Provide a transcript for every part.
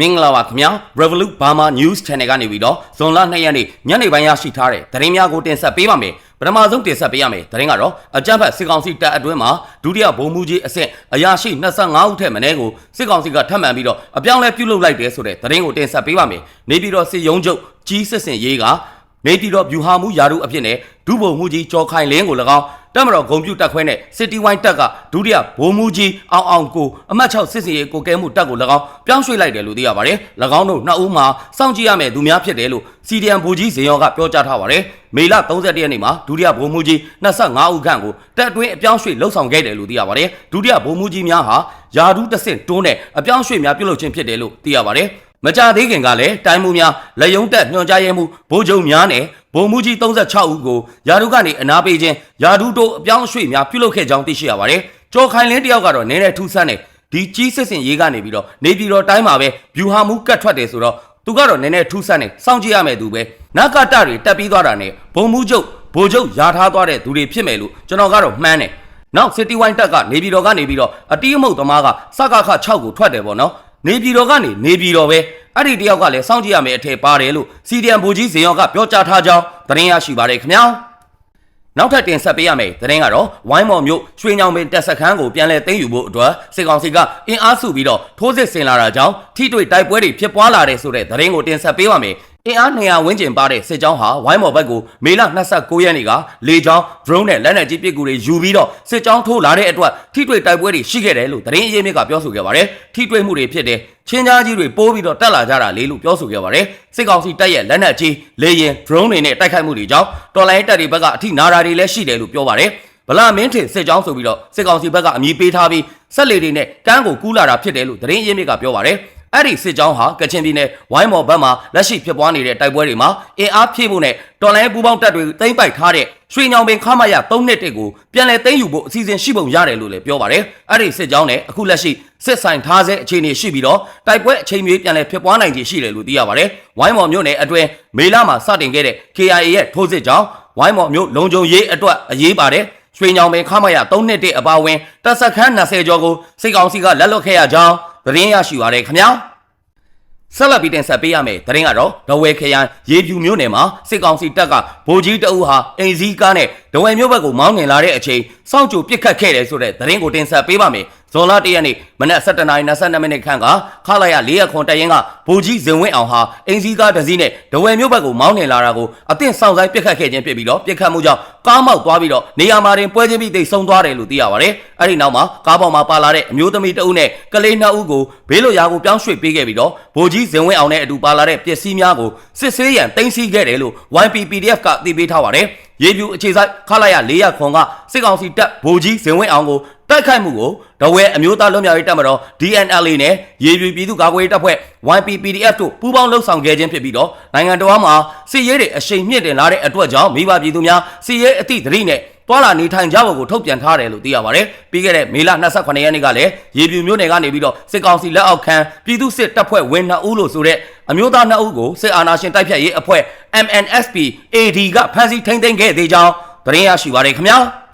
မင်္ဂလာပါခင်ဗျာ Revolut Burma News Channel ကနေပြီးတော့ဇွန်လ2ရက်နေ့ညနေပိုင်းရရှိထားတဲ့သတင်းများကိုတင်ဆက်ပေးပါမယ်ပထမဆုံးတင်ဆက်ပေးရမယ်သတင်းကတော့အကြမ်းဖက်စစ်ကောင်စီတပ်အတွင်းမှာဒုတိယဗိုလ်မှူးကြီးအဆင့်အရာရှိ25ဦးထက်မနည်းကိုစစ်ကောင်စီကထပ်မံပြီးတော့အပြောင်းလဲပြုလုပ်လိုက်တယ်ဆိုတဲ့သတင်းကိုတင်ဆက်ပေးပါမယ်နေပြီးတော့စစ်ရုံးချုပ်ကြီးစစ်စင်ရေးက နေပြည်တော်ဗျူဟာမှုယာရုအဖြစ်နဲ့ဒုဗိုလ်မှူးကြီးကျော်ခိုင်လင်းကို၎င်းတက်မတော်ဂုံပြူတက်ခွဲနဲ့စစ်တီဝိုင်းတက်ကဒုတိယဗိုလ်မှူးကြီးအောင်အောင်ကိုအမှတ်6စစ်စီရေးကိုကဲမှုတက်ကို၎င်းပြောင်းရွှေ့လိုက်တယ်လို့သိရပါတယ်။၎င်းတို့နှစ်ဦးမှာစောင့်ကြည့်ရမယ့်သူများဖြစ်တယ်လို့စီဒီအမ်ဗိုလ်ကြီးဇေယောကပြောကြားထားပါတယ်။မေလ31ရက်နေ့မှာဒုတိယဗိုလ်မှူးကြီး25ဦးခန့်ကိုတက်အတွင်းအပြောင်းရွှေ့လှုပ်ဆောင်ခဲ့တယ်လို့သိရပါတယ်။ဒုတိယဗိုလ်မှူးကြီးများဟာယာဒူးတဆင့်တွန်းတဲ့အပြောင်းရွှေ့များပြုလုပ်ခြင်းဖြစ်တယ်လို့သိရပါတယ်။ မကြသေးခင်ကလည်းတိုင်းမှုများလက်ယုံတက်ညွှန်ကြားရေးမှုဗိုလ်ချုပ်များနဲ့ဗိုလ်မှူးကြီး36ဦးကိုယာဒူကနေအနာပေးခြင်းယာဒူတို့အပြောင်းအရွှေ့များပြုလုပ်ခဲ့ကြောင်းသိရှိရပါတယ်။ကျော်ခိုင်လင်းတယောက်ကတော့နည်းနည်းထူးဆန်းတယ်ဒီကြီးစစ်စင်ရေးကနေပြီးတော့နေပြည်တော်တိုင်းမှာပဲဗျူဟာမှုကတ်ထွက်တယ်ဆိုတော့သူကတော့နည်းနည်းထူးဆန်းတယ်စောင့်ကြည့်ရမယ်သူပဲနဂတတွေတက်ပြီးသွားတာနဲ့ဘုံမှုချုပ်ဗိုလ်ချုပ်ယာထားသွားတဲ့သူတွေဖြစ်မယ်လို့ကျွန်တော်ကတော့မှန်းတယ်။နောက်စစ်တီဝိုင်းတက်ကနေပြည်တော်ကနေပြီးတော့အတီးအမှုတ်သမားကစကခ6ကိုထွက်တယ်ပေါ့နော်။ နေပြည်တော်ကနေနေပြည်တော်ပဲအဲ့ဒီတယောက်ကလည်းစောင့်ကြည့်ရမယ်အထည်ပါတယ်လို့စီဒီအမ်ဘူကြီးဇေယောကပြောကြားထားကြောင်းသတင်းရရှိပါတယ်ခင်ဗျာနောက်ထပ်တင်ဆက်ပေးရမယ်သတင်းကတော့ဝိုင်းမော်မြို့ရွှေညောင်ပင်တက်ဆက်ခန်းကိုပြန်လည်သိမ်းယူဖို့အတွက်စစ်ကောင်စီကအင်အားစုပြီးတော့ထိုးစစ်ဆင်လာတာကြောင့်ထိတွေ့တိုက်ပွဲတွေဖြစ်ပွားလာတဲ့ဆိုတဲ့သတင်းကိုတင်ဆက်ပေးပါမယ် အင်အား200ဝန်းကျင်ပါတဲ့စစ်ကြောင်းဟာဝိုင်းမော်ဘက်ကိုမေလ29ရက်နေ့ကလေကြောင်း drone နဲ့လက်နက်ကြီးပစ်ကူတွေယူပြီးတော့စစ်ကြောင်းထိုးလာတဲ့အတွက်ထိတွေ့တိုက်ပွဲတွေရှိခဲ့တယ်လို့သတင်းအရင်းမြစ်ကပြောဆိုခဲ့ပါတယ်ထိတွေ့မှုတွေဖြစ်တဲ့ချင်းကြားကြီးတွေပိုးပြီးတော့တက်လာကြတာလေလို့ပြောဆိုခဲ့ပါတယ်စစ်ကောင်စီတပ်ရဲ့လက်နက်ကြီးလေရင် drone တွေနဲ့တိုက်ခိုက်မှုတွေကြောင့်တော်လိုင်းတပ်တွေဘက်ကအထိနာတာတွေလည်းရှိတယ်လို့ပြောပါတယ်ဗလာမင်းထင်စစ်ကြောင်းဆိုပြီးတော့စစ်ကောင်စီဘက်ကအမည်ပေးထားပြီးဆက်လေတွေနဲ့ကမ်းကိုကူးလာတာဖြစ်တယ်လို့သတင်းအရင်းမြစ်ကပြောပါတယ် အဲ့ဒီစစ်ကြောင်းဟာကချင်ပြည်နယ်ဝိုင်းမော်ဘက်မှာလက်ရှိဖြစ်ပွားနေတဲ့တိုက်ပွဲတွေမှာအင်အားဖြည့်ဖို့နဲ့တော်လိုင်းပူးပေါင်းတပ်တွေသိမ်းပိုက်ထားတဲ့ရွှေညောင်ပင်ခမရ3နှစ်တက်ကိုပြန်လည်သိမ်းယူဖို့အစီအစဉ်ရှိပုံရတယ်လို့လည်းပြောပါတယ်။အဲ့ဒီစစ်ကြောင်းနဲ့အခုလက်ရှိစစ်ဆိုင်ထားဆဲအခြေအနေရှိပြီးတော့တိုက်ပွဲအချိန်မီပြန်လည်ဖြစ်ပွားနိုင်ခြေရှိတယ်လို့သိရပါတယ်။ဝိုင်းမော်မြို့နယ်အတွင်းမေလမှာစတင်ခဲ့တဲ့ KIA ရဲ့ထိုးစစ်ကြောင့်ဝိုင်းမော်မြို့လုံခြုံရေးအတွက်အရေးပါတယ်။ရွှေညောင်ပင်ခမရ3နှစ်တက်အပါဝင်တပ်စခန်း20ကျော်ကိုစစ်ကောင်စီကလက်လွတ်ခဲ့ရကြောင်း သတင်းရရှိပါရခင်ဗျာ။ဆက်လက်ပြီးတင်ဆက်ပေးရမယ်သတင်းကတော့ဒဝဲခရိုင်ရေဖြူမြို့နယ်မှာစစ်ကောင်စီတပ်ကဗိုလ်ကြီးတအုပ်ဟာအင်ဇီကားနဲ့ဒဝဲမြို့ဘက်ကိုမောင်းနှင်လာတဲ့အချိန်စောင့်ကြိုပစ်ခတ်ခဲ့တယ်ဆိုတဲ့သတင်းကိုတင်ဆက်ပေးပါမယ် ဇွန်လ၁ရက်နေ့မနက်7:22မိနစ်ခန့်ကခလာရ၄ရက်ခွန်တရင်ကဗိုလ်ကြီးဇင်ဝင်းအောင်ဟာအင်ဇီကားတစ်စီးနဲ့ဒဝဲမြို့ဘက်ကိုမောင်းနှင်လာတာကိုအသင့်ဆောင်ဆိုင်ပစ်ခတ်ခဲ့ခြင်းဖြစ်ပြီးတော့ပစ်ခတ်မှုကြောင့်ကားမောက်သွားပြီးတော့နေရာမှာတင်ပွဲချင်းပြီးတိတ်ဆုံးသွားတယ်လို့သိရပါတယ်အဲ့ဒီနောက်မှာကားပေါ်မှာပါလာတဲ့အမျိုးသမီးတအုပ်နဲ့ကလေးနှစ်ဦးကိုဘေးလွတ်ရာကိုပြောင်းရွှေ့ပေးခဲ့ပြီးတော့ဗိုလ်ကြီးဇင်ဝင်းအောင်နဲ့အတူပါလာတဲ့ပစ္စည်းများကိုစစ်ဆေးရန်တင်စီခဲ့တယ်လို့ YPPDF ကသိပေးထားပါတယ်ရေပြူအခြေဆိုင်ခလာရ400ခွန်ကစစ်ကောင်စီတပ်ဗိုလ်ကြီးဇင်ဝင်းအောင်ကို တိုက်ခိုက်မှုကိုဒဝဲအမျိုးသားလွတ်မြောက်ရေးတပ်မတော် DNLA နဲ့ရေပြူပြည်သူ့ကာကွယ်ရေးတပ်ဖွဲ့ YPPDF တို့ပူးပေါင်းလှုပ်ဆောင်ခဲ့ခြင်းဖြစ်ပြီးတော့နိုင်ငံတော်မှာစစ်ရေးတွေအရှိန်မြင့်တင်လာတဲ့အတွက်ကြောင့်မိဘပြည်သူများစစ်ရေးအသည့်သတိနဲ့တွာလာနေထိုင်ကြဖို့ကိုထုတ်ပြန်ထားတယ်လို့သိရပါတယ်။ပြီးခဲ့တဲ့မေလ28ရက်နေ့ကလည်းရေပြူမြို့နယ်ကနေပြီးတော့စစ်ကောင်စီလက်အောက်ခံပြည်သူစစ်တပ်ဖွဲ့ဝင်2ဦးလို့ဆိုတဲ့အမျိုးသား2ဦးကိုစစ်အာဏာရှင်တိုက်ဖြတ်ရေးအဖွဲ့ MNSP AD ကဖမ်းဆီးထိန်းသိမ်းခဲ့သေးကြောင်းသတင်းရရှိပါတယ်ခင်ဗျာ။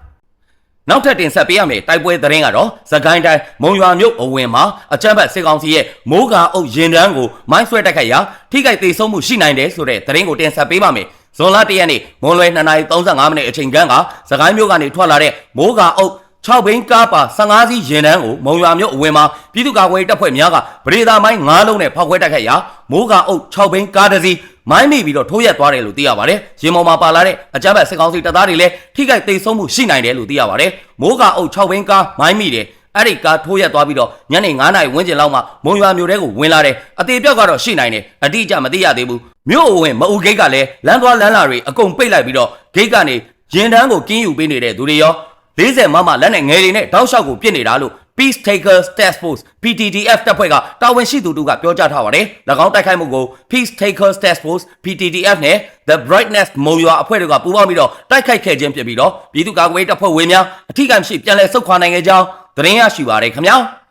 နောက်ထပ်တင်ဆက်ပေးရမယ့်တိုက်ပွဲသတင်းကတော့သကိုင်းတိုင်းမုံရွာမြို့အဝင်မှာအကြမ်းဖက်စစ်ကောင်စီရဲ့မိုးကအုပ်ရင်တန်းကိုမိုင်းဆွဲတိုက်ခိုက်ရာထိခိုက်ဒေဆုံးမှုရှိနိုင်တယ်ဆိုတဲ့သတင်းကိုတင်ဆက်ပေးပါမယ်။ဇွန်လ၁ရက်နေ့မွန်လွယ်2:35မိနစ်အချိန်ခန့်ကသကိုင်းမြို့ကနေထွက်လာတဲ့မိုးကအုပ် 6ဘိန်းကားပါ15စီးရင်တန်းကိုမုံရွာမြို့အဝင်မှာပြည်သူ့ကာကွယ်တပ်ဖွဲ့များကဗရေသာမိုင်း9လုံးနဲ့ဖောက်ခွဲတိုက်ခိုက်ရာမိုးကအုပ်6ဘိန်းကားတစ်စီးမိုင်းမိပြီးတော့ထိုးရက်သွားတယ်လို့သိရပါတယ်။ရင်မော်မှာပါလာတဲ့အကြမ်းဖက်စစ်ကောင်စီတပ်သားတွေလည်းထိခိုက်သိမ်းဆုံးမှုရှိနိုင်တယ်လို့သိရပါတယ်။မိုးကအုပ်6ဘိန်းကားမိုင်းမိတယ်အဲ့ဒီကားထိုးရက်သွားပြီးတော့ညနေ9နာရီဝန်းကျင်လောက်မှမုံရွာမြို့ထဲကိုဝင်လာတယ်အသေးပြောက်ကတော့ရှိနိုင်တယ်အတိအကျမသိရသေးဘူးမြို့အဝင်မအူဂိတ်ကလည်းလမ်းသွားလမ်းလာတွေအကုန်ပိတ်လိုက်ပြီးတော့ဂိတ်ကနေရင်တန်းကိုကင်းယူပေးနေတဲ့သူတွေရော 40မမလက်နဲ့ငယ်တွေနဲ့တောက်လျှောက်ကိုပြစ်နေတာလို့ Peace Takers Task Force PTTF တပ်ဖွဲ့ကတာဝန်ရှိသူတို့ကပြောကြားထားပါတယ်။၎င်းတိုက်ခိုက်မှုကို Peace Takers Task Force PTTF နဲ့ The Brightness မုံရွာအဖွဲ့တို့ကပူးပေါင်းပြီးတော့တိုက်ခိုက်ခဲ့ခြင်းဖြစ်ပြီးတော့ပြည်သူ့ကာကွယ်ရေးတပ်ဖွဲ့ဝင်များအထူးကံရှိပြန်လည်ဆုတ်ခွာနိုင်ခဲ့ကြောင်းသတင်းရရှိပါရခင်ဗျာ။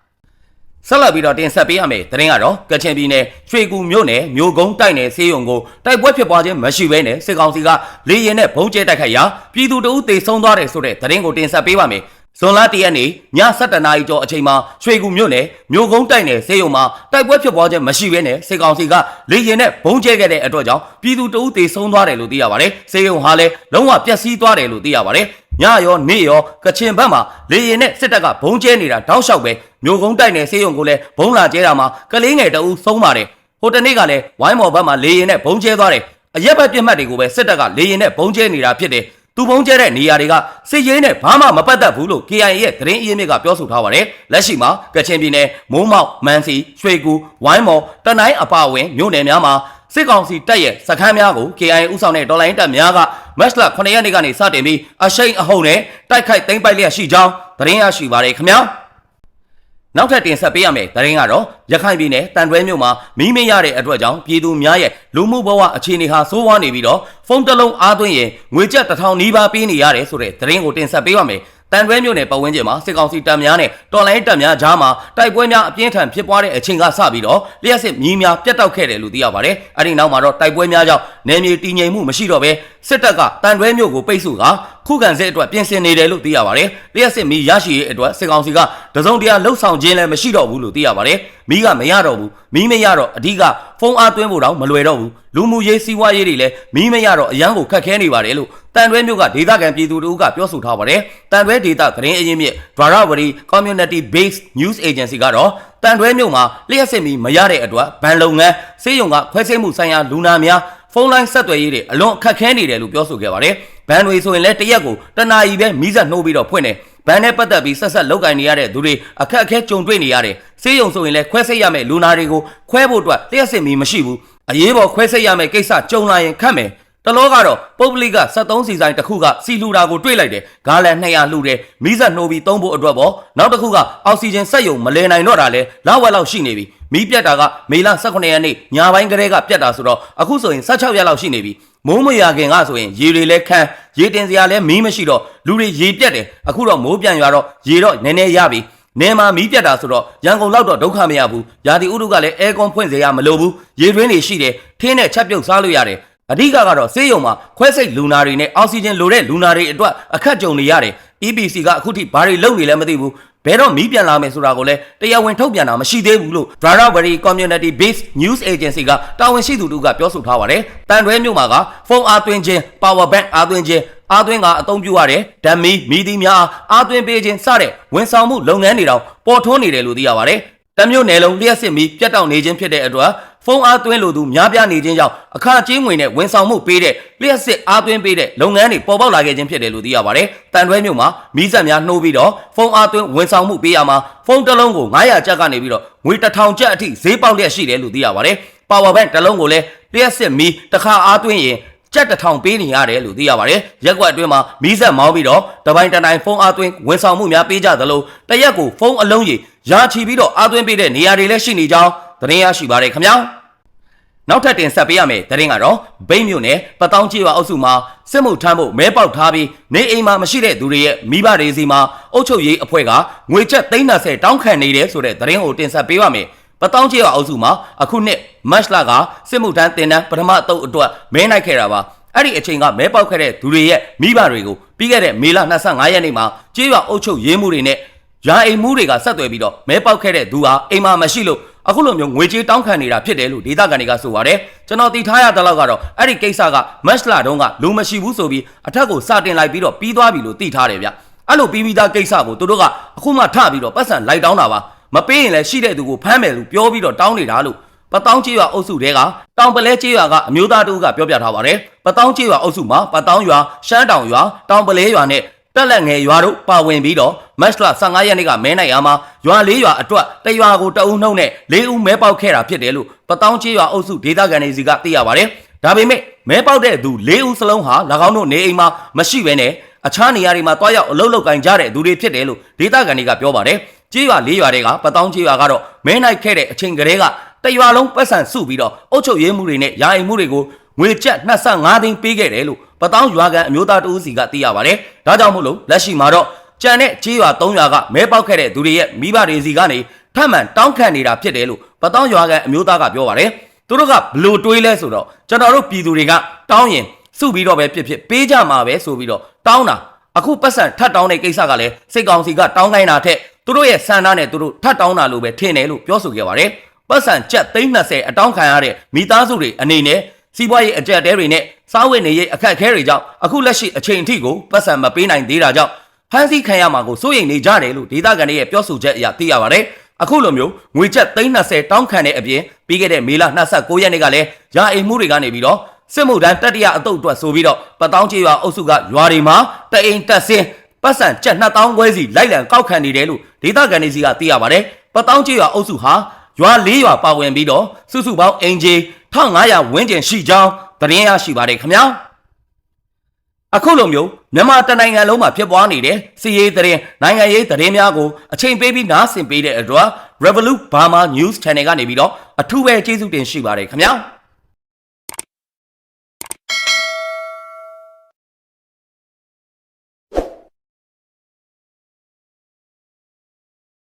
ဆက်လက်ပြီးတော့တင်ဆက်ပေးရမယ်သတင်းကတော့ကချင်ပြည်နယ်ရွှေကူမြို့နယ်မြို့ကုန်းတိုက်နယ်ဆေးရုံကိုတိုက်ပွဲဖြစ်ပွားခြင်းမရှိဘဲနဲ့စစ်ကောင်စီကလေရင်နဲ့ဘုံကျဲတိုက်ခိုက်ရာပြည်သူတအုပ်တေဆုံးသွားတယ်ဆိုတဲ့သတင်းကိုတင်ဆက်ပေးပါမယ်ဇွန်လတရက်နေ့ည7:00နာရီကျော်အချိန်မှာရွှေကူမြို့နယ်မြို့ကုန်းတိုက်နယ်စေယုံမှာတိုက်ပွဲဖြစ်ပွားခြင်းမရှိဘဲနဲ့စေကောင်စီကလေရင်နဲ့ဘုံကျဲခဲ့တဲ့အတွက်ကြောင့်ပြည်သူတအုပ်သေဆုံးသွားတယ်လို့သိရပါတယ်။စေယုံဟာလည်းလုံးဝပျက်စီးသွားတယ်လို့သိရပါတယ်။ ညရောနေ့ရောကချင်ဘက်မှာလေရင်နဲ့စစ်တပ်ကဘုံကျဲနေတာတောက်လျှောက်ပဲမြို့ကုန်းတိုက်နယ်စေယုံကိုလည်းဘုံလာကျဲတာမှာကလေးငယ်တအုပ်ဆုံးပါတယ်။ဟိုတနေ့ကလည်းဝိုင်းမော်ဘက်မှာလေရင်နဲ့ဘုံကျဲသွားတယ်။အရက်ဘက်ပြစ်မှတ်တွေကိုပဲစစ်တပ်ကလေရင်နဲ့ဘုံကျဲနေတာဖြစ်တယ်။သူပုံကျဲတဲ့နေရာတွေကစစ်ရေးနဲ့ဘာမှမပတ်သက်ဘူးလို့ KIA ရဲ့သတင်းအရင်းမြစ်ကပြောဆိုထားပါတယ်။လက်ရှိမှာကချင်ပြည်နယ်မိုးမောက်မန်စီရွှေကူဝိုင်းမော်တနိုင်းအပါအဝင်မြို့နယ်များမှာ စစ်ကောင်စီတပ်ရဲ့စခန်းများကို KIA ဥဆောင်တဲ့ဒေါ်လာရင်းတပ်များကမတ်လ9ရက်နေ့ကနေစတင်ပြီးအရှိန်အဟုန်နဲ့တိုက်ခိုက်သိမ်းပိုက်လျက်ရှိကြောင်းသတင်းရရှိပါတယ်ခင်ဗျာ။နောက်ထပ်တင်ဆက်ပေးရမယ့်သတင်းကတော့ရခိုင်ပြည်နယ်တန်တွဲမြို့မှာမီးမရတဲ့အတွက်ကြောင့်ပြည်သူများရဲ့လူမှုဘဝအခြေအနေဟာဆိုးဝါးနေပြီးတော့ဖုန်းတစ်လုံးအားသွင်းရင်ငွေကျပ်တစ်ထောင်နီးပါးပေးနေရတယ်ဆိုတဲ့သတင်းကိုတင်ဆက်ပေးပါမယ်။ တန်တွဲမြို့နယ်ပတ်ဝန်းကျင်မှာစစ်ကောင်စီတပ်များနဲ့တော်လိုင်းတပ်များကြားမှာတိုက်ပွဲများအပြင်းထန်ဖြစ်ပွားတဲ့အချိန်ကစပြီးတော့လျှက်စစ်မီးများပြတ်တောက်ခဲ့တယ်လို့သိရပါတယ်။အဲဒီနောက်မှာတော့တိုက်ပွဲများကြောင့်နယ်မြေတည်ငြိမ်မှုမရှိတော့ဘဲစစ်တပ်ကတန်တွဲမြို့ကိုပိတ်ဆို့ကခုခံစစ်အတွက်ပြင်ဆင်နေတယ်လို့သိရပါတယ်။လျှက်စစ်မီးရရှိရေးအတွက်စစ်ကောင်စီကတစုံတရာလှုပ်ဆောင်ခြင်းလည်းမရှိတော့ဘူးလို့သိရပါတယ်။မီးကမရတော့ဘူး။မီးမရတော့အဓိကဖုန်းအားသွင်းဖို့တော့မလွယ်တော့ဘူး။လူမှုရေးစီးပွားရေးတွေလည်းမီးမရတော့အရန်ကိုခက်ခဲနေပါတယ်လို့တန်တွဲမြို့ကဒေသခံပြည်သူတို့ကပြောဆိုထားပါတယ်။တန်တွဲဒေသသတင်းအရင်းမြစ်ဒွါရဝရီ Community Based News Agency ကတော့တန်တွဲမြို့မှာလျှက်စစ်မီးမရတဲ့အတွက်ဗန်လုပ်ငန်းစေယုံကခွဲစိတ်မှုဆိုင်ရာလူနာများ ဖုန်းလိုင်းဆက်သွယ်ရေးတွေအလွန်အခက်ခဲနေတယ်လို့ပြောဆိုခဲ့ပါတယ်။ဘန်တွေဆိုရင်လည်းတရက်ကိုတနာရီပဲမီးစက်နှိုးပြီးတော့ဖွင့်တယ်။ဘန်နဲ့ပတ်သက်ပြီးဆက်ဆက်လောက်ကင်နေရတဲ့သူတွေအခက်အခဲကြုံတွေ့နေရတယ်။စေးရုံဆိုရင်လည်းခွဲစိတ်ရမယ့်လူနာတွေကိုခွဲဖို့အတွက်လျှက်စစ်မီးမရှိဘူး။အရေးပေါ်ခွဲစိတ်ရမယ့်ကိစ္စကြုံလာရင်ခတ်မယ်။ တလောကတော့ပုပ်ပလိက73စီဆိုင်တစ်ခုကစီလူတာကိုတွေ့လိုက်တယ်။ဂါလန်200လှူတယ်။မီးစက်နှိုးပြီးသုံးဖို့အတွက်ပေါ့။နောက်တစ်ခုကအောက်ဆီဂျင်စက်ယုံမလဲနိုင်တော့တာလဲလောက်ဝက်လောက်ရှိနေပြီ။မီးပြတ်တာကမေလ18ရက်နေ့ညပိုင်းကလေးကပြတ်တာဆိုတော့အခုဆိုရင်16ရက်လောက်ရှိနေပြီ။မိုးမရခင်ကဆိုရင်ရေတွေလည်းခန်းရေတင်စရာလည်းမီးမရှိတော့လူတွေရေပြတ်တယ်။အခုတော့မိုးပြန်ရွာတော့ရေတော့နည်းနည်းရပြီ။နေမှာမီးပြတ်တာဆိုတော့ရန်ကုန်လောက်တော့ဒုက္ခမရဘူး။ရာသီဥတုကလည်းအဲကွန်ဖွင့်စေရမလိုဘူး။ရေတွင်းတွေရှိတယ်။ထင်းနဲ့ချက်ပြုတ်စားလို့ရတယ်။ အဓိကကတော့ဆေးရုံမှာခွဲစိတ်လူနာတွေနဲ့အောက်ဆီဂျင်လိုတဲ့လူနာတွေအတွက်အခက်ကြုံနေရတယ်။ EPC ကအခုထိဘာတွေလုပ်နေလဲမသိဘူးဘယ်တော့မီးပြန်လာမယ်ဆိုတာကိုလည်းတရားဝင်ထုတ်ပြန်တာမရှိသေးဘူးလို့ Drawberry Community Based News Agency ကတာဝန်ရှိသူတို့ကပြောဆိုထားပါတယ်။တန်တွဲမြို့မှာကဖုန်းအားသွင်းခြင်း power bank အားသွင်းခြင်းအားသွင်းကအသုံးပြုရတယ်ဓာတ်မီမီဒီများအားသွင်းပေးခြင်းစတဲ့ဝန်ဆောင်မှုလုပ်ငန်းတွေတောင်ပေါ်ထွန်းနေတယ်လို့သိရပါတယ်။တမျိုးနယ်လုံးလျှက်စစ်မီပြတ်တောက်နေခြင်းဖြစ်တဲ့အတွက် ဖုန်းအားသွင်းလို့သူများပြားနေခြင်းကြောင့်အခါချင်းငွေနဲ့ဝန်ဆောင်မှုပေးတဲ့လျှက်စစ်အားသွင်းပေးတဲ့လုပ်ငန်းတွေပေါ်ပေါက်လာခဲ့ခြင်းဖြစ်တယ်လို့သိရပါတယ်။တန်တွဲမြို့မှာမီးစက်များနှိုးပြီးတော့ဖုန်းအားသွင်းဝန်ဆောင်မှုပေးရမှာဖုန်းတစ်လုံးကို900ကျပ်ကနေပြီးတော့ငွေ1000ကျပ်အထိဈေးပေါက်လျက်ရှိတယ်လို့သိရပါတယ်။ Power Bank တစ်လုံးကိုလည်းလျှက်စစ်မီးတစ်ခါအားသွင်းရင်ကြက်တစ်ထောင်ပေးနေရတယ်လို့သိရပါတယ်။ရက်ကွက်အတွင်းမှာမီးဆက်မောင်းပြီးတော့တပိုင်းတတိုင်းဖုန်းအားသွင်းဝန်ဆောင်မှုများပေးကြသလိုတရက်ကိုဖုန်းအလုံးကြီးရာချီပြီးတော့အားသွင်းပေးတဲ့နေရာတွေလည်းရှိနေကြောင်း သတင်းရရှိပါတယ်ခင်ဗျာ။နောက်ထပ်တင်ဆက်ပေးရမယ့်သတင်းကတော့ဗိတ်မြို့နယ်ပတောင်းချေဝအုပ်စုမှာစစ်မှုထမ်းဖို့မဲပေါက်ထားပြီးနေအိမ်မှာမရှိတဲ့သူတွေရဲ့မိဘတွေစီမှာအုပ်ချုပ်ရေးအဖွဲ့ကငွေကျပ်330တောင်းခံနေတယ်ဆိုတဲ့သတင်းကိုတင်ဆက်ပေးပါမယ်။ပတောင်းချေဝအုပ်စုမှာအခုနှစ်မတ်လကစစ်မှုထမ်းတင်တန်းပထမအတုပ်အတွက်မဲနိုင်ခဲ့တာပါ။အဲ့ဒီအချိန်ကမဲပေါက်ခဲ့တဲ့သူတွေရဲ့မိဘတွေကိုပြီးခဲ့တဲ့မေလ25ရက်နေ့မှာကြေးရွာအုပ်ချုပ်ရေးမှုတွေနဲ့ရာအိမ်မှုတွေကဆက်သွယ်ပြီးတော့မဲပေါက်ခဲ့တဲ့သူဟာအိမ်မှာမရှိလို့ အခုလိုမျိုးငွေကြေးတောင်းခံနေတာဖြစ်တယ်လို့ဒေသခံတွေကဆိုပါတယ်ကျွန်တော်သိထားရတဲ့လောက်ကတော့အဲ့ဒီကိစ္စကမတ်လတုန်းကလူမရှိဘူးဆိုပြီးအထက်ကိုစတင်လိုက်ပြီးတော့ပြီးသွားပြီလို့သိထားတယ်ဗျအဲ့လိုပြီးပြီးသားကိစ္စကိုသူတို့ကအခုမှထပြီးတော့ပတ်စံလိုက်တောင်းတာပါမပေးရင်လည်းရှိတဲ့သူကိုဖမ်းမယ်လို့ပြောပြီးတော့တောင်းနေတာလို့ပတောင်းကျေးရွာအုပ်စုတဲကတောင်ပလဲကျေးရွာကအမျိုးသားတို့ကပြောပြထားပါတယ်ပတောင်းကျေးရွာအုပ်စုမှာပတောင်းရွာရှမ်းတောင်ရွာတောင်ပလဲရွာနဲ့ တက်လက်ငယ်ရွာတို့ပါဝင်ပြီးတော့မတ်လ15ရက်နေ့ကမဲနိုင်ရမှာရွာ၄ရွာအတွက်တရွာကိုတအုံနှုံနဲ့၄ဦးမဲပေါက်ခဲ့တာဖြစ်တယ်လို့ပတောင်းကျေးရွာအုပ်စုဒေသခံတွေစီကသိရပါတယ်ဒါပေမဲ့မဲပေါက်တဲ့သူ၄ဦးစလုံးဟာ၎င်းတို့နေအိမ်မှာမရှိဘဲနဲ့အခြားနေရာတွေမှာတွားရောက်အလုပ်လုပ်ကင်ကြတဲ့သူတွေဖြစ်တယ်လို့ဒေသခံတွေကပြောပါတယ်ကျေးရွာ၄ရွာတွေကပတောင်းကျေးရွာကတော့မဲနိုင်ခဲ့တဲ့အချိန်ကလေးကတရွာလုံးပတ်စံစုပြီးတော့အုတ်ချုပ်ရေးမှုတွေနဲ့ယာယီမှုတွေကိုငွေကျပ်25သိန်းပေးခဲ့တယ်လို့ ပတောင်းရွာကန်အမျိုးသားတဦးစီကသိရပါတယ်။ဒါကြောင့်မို့လို့လက်ရှိမှာတော့ကြံတဲ့ကြေးရွာ3ရွာကမဲပေါက်ခဲ့တဲ့သူတွေရဲ့မိဘတွေစီကနေထပ်မံတောင်းခံနေတာဖြစ်တယ်လို့ပတောင်းရွာကန်အမျိုးသားကပြောပါတယ်။သူတို့ကဘလို့တွေးလဲဆိုတော့ကျွန်တော်တို့ပြည်သူတွေကတောင်းရင်စုပြီးတော့ပဲဖြစ်ဖြစ်ပေးကြမှာပဲဆိုပြီးတော့တောင်းတာအခုပတ်စံထပ်တောင်းတဲ့ကိစ္စကလည်းစိတ်ကောင်းစီကတောင်းခိုင်းတာထက်သူတို့ရဲ့ဆန္ဒနဲ့သူတို့ထပ်တောင်းတာလို့ပဲထင်တယ်လို့ပြောဆိုခဲ့ပါတယ်ပတ်စံကျပ်330အတောင်းခံရတဲ့မိသားစုတွေအနေနဲ့ စီးပွားရေးအကြက်တဲတွေနဲ့စားဝတ်နေရေးအခက်အခဲတွေကြောင့်အခုလက်ရှိအချိန်အထိကိုပတ်စံမပေးနိုင်သေးတာကြောင့်ဖမ်းဆီးခံရမှာကိုစိုးရိမ်နေကြတယ်လို့ဒေသခံတွေရဲ့ပြောဆိုချက်အရသိရပါတယ်အခုလိုမျိုးငွေကျပ်330တောင်းခံတဲ့အပြင်ပြီးခဲ့တဲ့မေလ29ရက်နေ့ကလည်းရာအိမ်မှုတွေကနေပြီးတော့စစ်မှုထမ်းတတိယအတုပ်အတွက်ဆိုပြီးတော့ပတောင်းကျေးရွာအုပ်စုကရွာတွေမှာတအိမ်တက်ဆင်းပတ်စံကျပ်2000ခွဲစီလိုက်လံကောက်ခံနေတယ်လို့ဒေသခံတွေစီကသိရပါတယ်ပတောင်းကျေးရွာအုပ်စုဟာ ရွာ၄ရွာပါဝင်ပြီးတော့စုစုပေါင်းအင်ဂျီ1500ဝန်းကျင်ရှိကြောင်းသတင်းရရှိပါတယ်ခင်ဗျာအခုလိုမျိုးမြန်မာတနိုင်ငံလုံးမှာဖြစ်ပွားနေတဲ့စီးရေးသတင်းနိုင်ငံရေးသတင်းများကိုအချိန်ပေးပြီးနားဆင်ပေးတဲ့အတွက် Revolut Burma News Channel ကနေပြီးတော့အထူးပဲကျေးဇူးတင်ရှိပါတယ်ခင်ဗျာ